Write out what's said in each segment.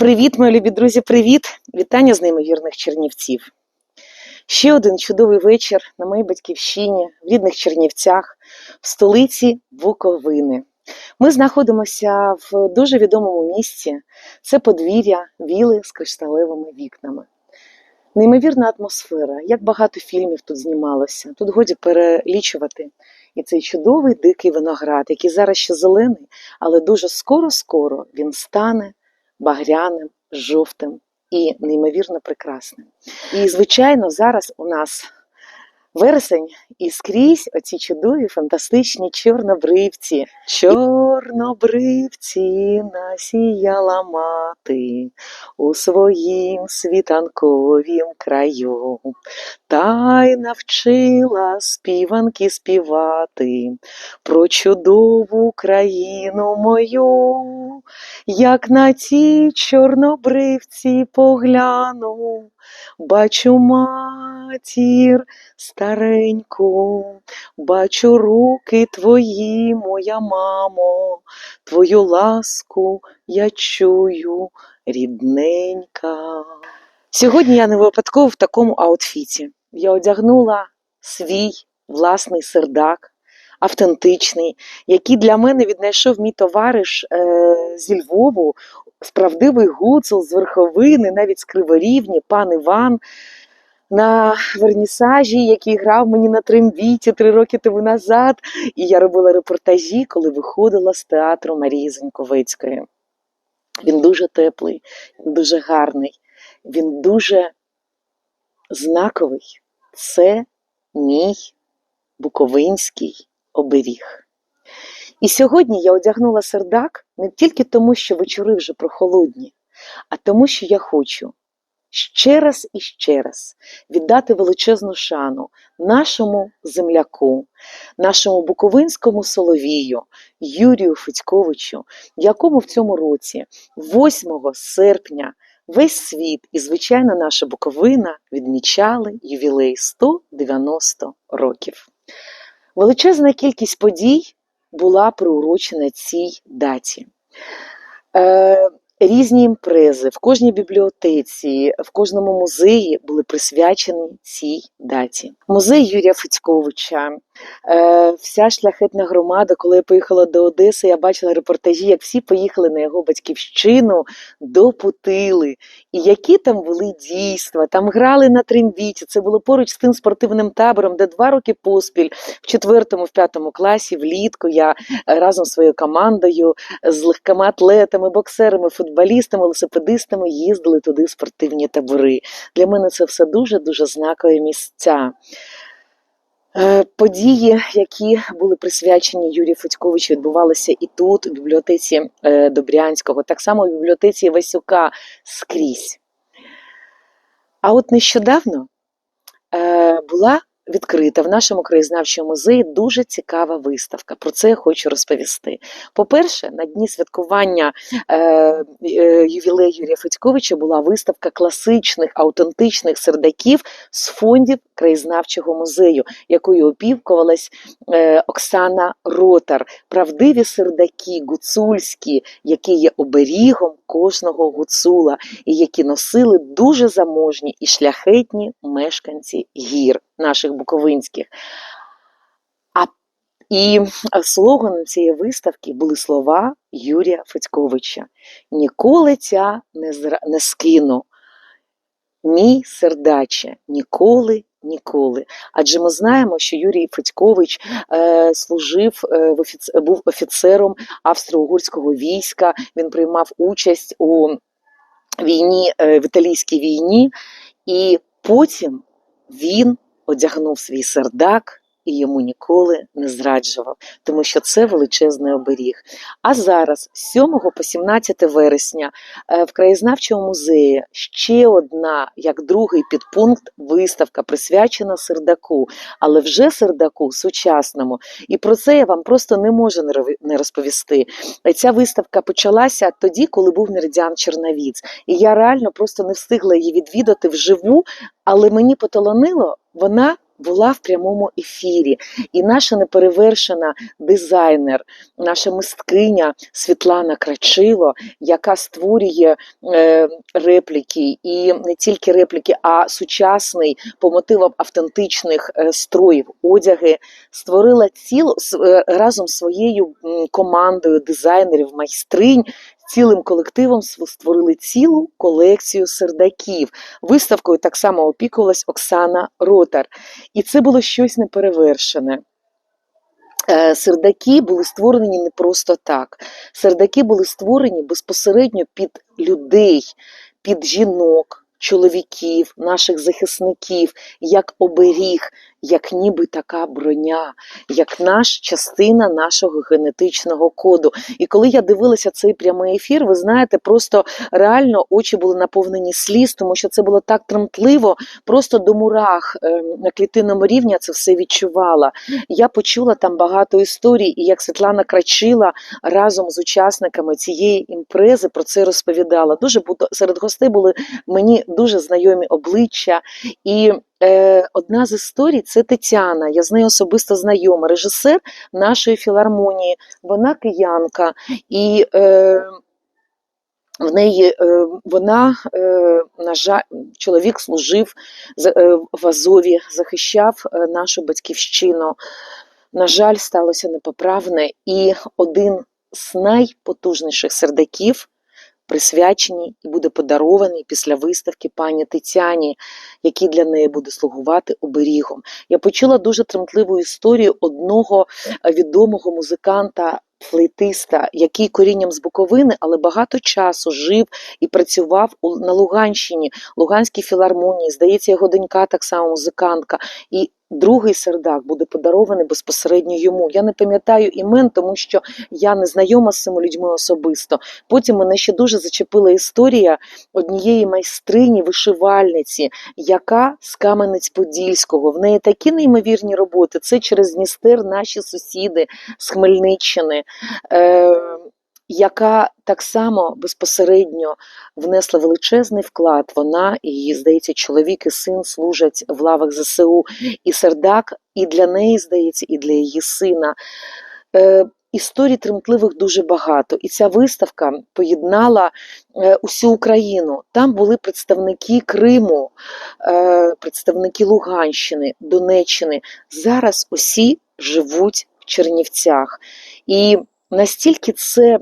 Привіт, мої любі друзі, привіт! Вітання з неймовірних Чернівців. Ще один чудовий вечір на моїй батьківщині, в рідних Чернівцях, в столиці Буковини. Ми знаходимося в дуже відомому місці. Це подвір'я віли з кришталевими вікнами. Неймовірна атмосфера, як багато фільмів тут знімалося. Тут годі перелічувати. І цей чудовий дикий виноград, який зараз ще зелений, але дуже скоро-скоро він стане багряним, жовтим і неймовірно прекрасним. І, звичайно, зараз у нас вересень і скрізь оці чудові фантастичні чорнобривці. Чорнобривці насіяла мати у своїм світанковім краю, та й навчила співанки співати про чудову країну мою. Як на ті чорнобривці погляну, бачу матір стареньку, бачу руки твої, моя мамо, твою ласку я чую, рідненька. Сьогодні я не випадково в такому аутфіті. Я одягнула свій власний сердак, автентичний, який для мене віднайшов мій товариш е, зі Львову, справдивий гуцул з верховини, навіть з Криворівні, пан Іван. На вернісажі, який грав мені на трембіті три роки тому назад, і я робила репортажі, коли виходила з театру Марії Заньковецької. Він дуже теплий, він дуже гарний, він дуже знаковий. Це мій буковинський оберіг. І сьогодні я одягнула сердак не тільки тому, що вечори вже прохолодні, а тому, що я хочу ще раз і ще раз віддати величезну шану нашому земляку, нашому буковинському соловію Юрію Федьковичу, якому в цьому році, 8 серпня, весь світ і, звичайно, наша Буковина відмічали ювілей 190 років. Величезна кількість подій була приурочена цій даті. Е, Різні імпрези в кожній бібліотеці, в кожному музеї були присвячені цій даті. Музей Юрія Федьковича, е, вся шляхетна громада, коли я поїхала до Одеси, я бачила репортажі, як всі поїхали на його батьківщину до Путили. І які там були дійства, там грали на трембіті. Це було поруч з тим спортивним табором, де два роки поспіль, в четвертому, в п'ятому класі, влітку я е, разом з своєю командою, з легкими атлетами, боксерами, футболістами, велосипедистами їздили туди в спортивні табори. Для мене це все дуже-дуже знакові місця. Е, Події, які були присвячені Юрію Федьковичу, відбувалися і тут, у бібліотеці е, Добрянського, так само в бібліотеці Васюка скрізь. А от нещодавно е, була відкрита в нашому краєзнавчому музеї дуже цікава виставка. Про це я хочу розповісти. По-перше, на дні святкування е, е, ювілею Юрія Федьковича була виставка класичних аутентичних сердаків з фондів краєзнавчого музею, якою опівкувалась е, Оксана Ротар. Правдиві сердаки, гуцульські, які є оберігом кожного гуцула, і які носили дуже заможні і шляхетні мешканці гір наших буковинських. І слоганом цієї виставки були слова Юрія Федьковича: Ніколи ця не, не скину. Мій сердаче, ніколи, ніколи. Адже ми знаємо, що Юрій Федькович е, служив е, в офіц... був офіцером австро-угорського війська. Він приймав участь у війні е, в італійській війні, і потім він одягнув свій сердак і йому ніколи не зраджував, тому що це величезний оберіг. А зараз, з 7 по 17 вересня, е, в краєзнавчому музеї ще одна, як другий підпункт, виставка присвячена сердаку, але вже сердаку сучасному. І про це я вам просто не можу не розповісти. Ця виставка почалася тоді, коли був Меридіан Черновіць. І я реально просто не встигла її відвідати вживу, але мені поталанило, вона була в прямому ефірі. І наша неперевершена дизайнер, наша мисткиня Світлана Крачило, яка створює е, репліки, і не тільки репліки, а сучасний по мотивам автентичних е, строїв, одяги, створила цілу е, разом з своєю командою дизайнерів, майстринь. Цілим колективом створили цілу колекцію сердаків. Виставкою так само опікувалась Оксана Ротар. І це було щось неперевершене. Е, Сердаки були створені не просто так. Сердаки були створені безпосередньо під людей, під жінок, чоловіків, наших захисників, як оберіг, як ніби така броня, як наш частина нашого генетичного коду. І коли я дивилася цей прямий ефір, ви знаєте, просто реально очі були наповнені сліз, тому що це було так тремтливо, просто до мурах е, на клітинному рівні це все відчувала. Я почула там багато історій, і як Світлана Крачила разом з учасниками цієї імпрези про це розповідала. Дуже серед гостей були мені дуже знайомі обличчя. І е, одна з історій це Тетяна. Я з нею особисто знайома, режисер нашої філармонії. Вона киянка. І е, в неї е, вона, е, на жаль, чоловік служив е, в Азові, захищав нашу батьківщину. На жаль, сталося непоправне, і один з найпотужніших сердаків присвячений і буде подарований після виставки пані Тетяні, який для неї буде слугувати оберігом. Я почула дуже тремтливу історію одного е, відомого музиканта. Флейтиста, який корінням з Буковини, але багато часу жив і працював на Луганщині, Луганській філармонії. Здається, його донька так само музикантка. І другий сердак буде подарований безпосередньо йому. Я не пам'ятаю імен, тому що я не знайома з цими людьми особисто. Потім мене ще дуже зачепила історія однієї майстрині, вишивальниці, яка з Кам'янець-Подільського. В неї такі неймовірні роботи. Це через Дністер наші сусіди з Хмельниччини. Е, яка так само безпосередньо внесла величезний вклад. Вона і здається, чоловік і син служать в лавах ЗСУ. І сердак і для неї, здається, і для її сина. Е, Історій тремтливих дуже багато, і ця виставка поєднала е, усю Україну. Там були представники Криму, е, представники Луганщини, Донеччини. Зараз усі живуть в Чернівцях. І настільки це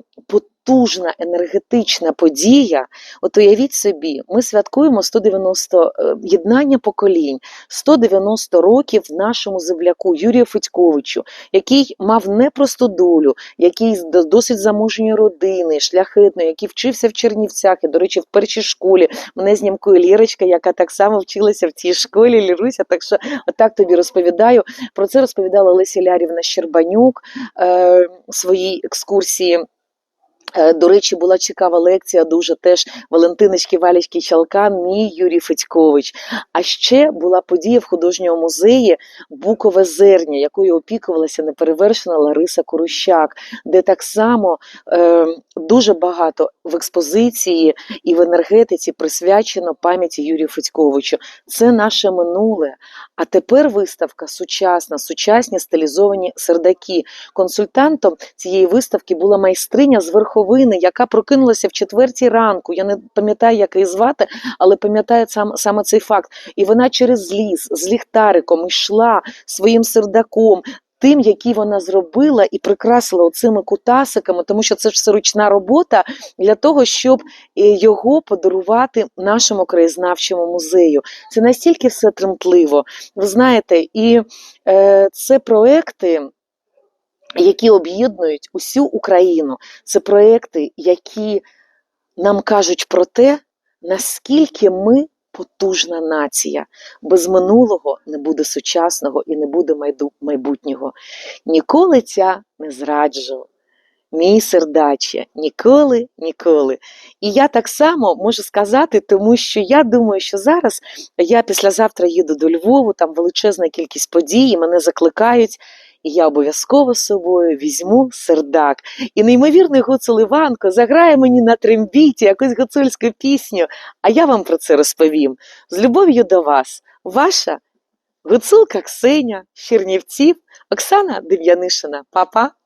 потужна енергетична подія. От уявіть собі, ми святкуємо 190 е, єднання поколінь, 190 років нашому земляку Юрію Федьковичу, який мав непросту долю, який з до- досить заможньої родини, шляхетної, який вчився в Чернівцях. І, до речі, в першій школі мене знімкує Лірочка, яка так само вчилася в цій школі. Ліруся, так що отак тобі розповідаю. Про це розповідала Леся Лярівна Щербанюк е, своїй екскурсії. Е, До речі, була цікава лекція дуже теж Валентиночки Валічки Чалкан, мій Юрій Федькович. А ще була подія в художньому музеї Букове зерня, якою опікувалася неперевершена Лариса Курущак, де так само е, дуже багато в експозиції і в енергетиці присвячено пам'яті Юрію Федьковичу. Це наше минуле. А тепер виставка сучасна, сучасні стилізовані сердаки. Консультантом цієї виставки була майстриня з верховини, яка прокинулася в четвертій ранку. Я не пам'ятаю, як її звати, але пам'ятаю сам, саме цей факт. І вона через ліс з ліхтариком йшла своїм сердаком. Тим, який вона зробила і прикрасила оцими кутасиками, тому що це ж все ручна робота для того, щоб е, його подарувати нашому краєзнавчому музею. Це настільки все тремтливо. Ви знаєте, і е, це проекти, які об'єднують усю Україну. Це проекти, які нам кажуть про те, наскільки ми потужна нація. Без минулого не буде сучасного і не буде майбутнього. Ніколи ця не зраджу. Мій сердаче, ніколи, ніколи. І я так само можу сказати, тому що я думаю, що зараз я післязавтра їду до Львову, там величезна кількість подій, мене закликають, і я обов'язково з собою візьму сердак. І неймовірний Гуцул Іванко заграє мені на трембіті якусь гуцульську пісню, а я вам про це розповім. З любов'ю до вас, ваша Гуцулка Ксеня з Чернівців, Оксана Дем'янишина, папа.